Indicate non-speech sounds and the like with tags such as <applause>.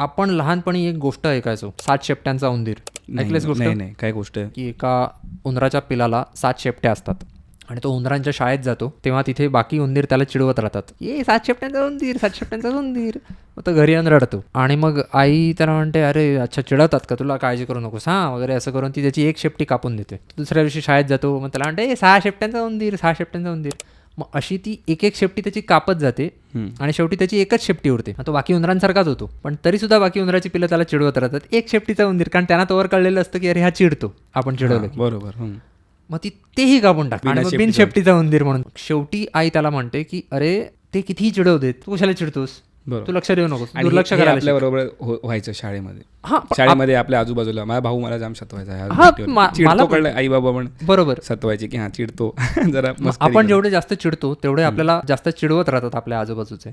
आपण लहानपणी एक गोष्ट ऐकायचो सात शेपट्यांचा उंदीर. ऐकलेस गोष्ट? नाही नाही काय गोष्ट. आहे की एका उंदराच्या पिलाला सात शेपट्या असतात. आणि तो उंदरांच्या शाळेत जातो तेव्हा तिथे बाकी उंदीर त्याला चिडवत राहतात. ये सात शेपट्यांचा उंदीर सात शेपट्यांचा उंदीर. मग तो घरी येऊन रडतो. आणि मग आई त्याला म्हणते अरे अच्छा चिडवतात का? तुला काळजी करू नकोस हां वगैरे असं करून ती त्याची एक शेपटी कापून देते. दुसऱ्या दिवशी शाळेत जातो मग त्याला म्हणते "ए, सहा शेपट्यांचा उंदीर सहा शेपट्यांचा उंदीर. मग अशी ती एक एक शेपटी त्याची कापत जाते आणि शेवटी त्याची एकच शेपटी उरते तो बाकी उंदरांसारखाच होतो. पण तरी सुद्धा बाकी उंदराची पिलं त्याला चिडवत राहतात. एक शेपटीचा उंदीर कारण त्यांना तोवर कळलेलं असतं की अरे हा चिडतो. आपण चिडवलं. बरोबर. मग ती तेही कापून टाक आणि बिना शेपटीचा उंदीर म्हणून. शेवटी आई त्याला म्हणते की अरे ते कितीही चिडवू देत तू कशाला चिडतोस. तू लक्ष देऊ हे- हे करायला आपल्या बरोबर व्हायचं शाळेमध्ये. हा शाळेमध्ये आपल्या आजूबाजूला माझा भाऊ मला जाम सतवायचा हा, आई बाबा पण बरोबर. सतवायचे की हा चिडतो. <laughs> जरा आपण जेवढे जास्त चिडतो तेवढे आपल्याला जास्त चिडवत राहतात आपल्या आजूबाजूचे.